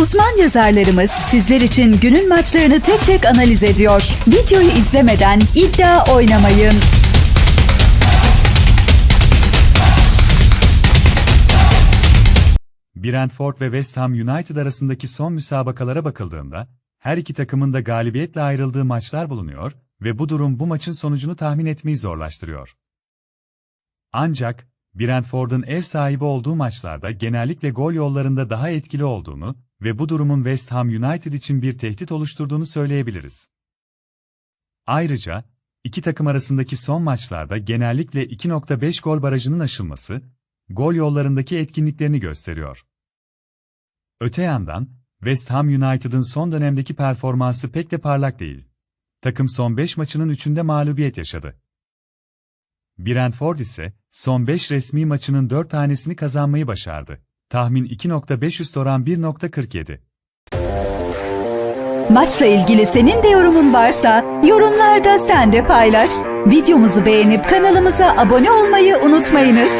Uzman yazarlarımız sizler için günün maçlarını tek tek analiz ediyor. Videoyu izlemeden iddia oynamayın. Brentford ve West Ham United arasındaki son müsabakalara bakıldığında, her iki takımın da galibiyetle ayrıldığı maçlar bulunuyor ve bu durum bu maçın sonucunu tahmin etmeyi zorlaştırıyor. Ancak, Brentford'un ev sahibi olduğu maçlarda genellikle gol yollarında daha etkili olduğunu ve bu durumun West Ham United için bir tehdit oluşturduğunu söyleyebiliriz. Ayrıca, iki takım arasındaki son maçlarda genellikle 2.5 gol barajının aşılması, gol yollarındaki etkinliklerini gösteriyor. Öte yandan, West Ham United'ın son dönemdeki performansı pek de parlak değil. Takım son 5 maçının 3'ünde mağlubiyet yaşadı. Brentford ise, son 5 resmi maçının 4 tanesini kazanmayı başardı. Tahmin 2.5 üst oran 1.47. Maçla ilgili senin de yorumun varsa yorumlarda sen de paylaş. Videomuzu beğenip kanalımıza abone olmayı unutmayınız.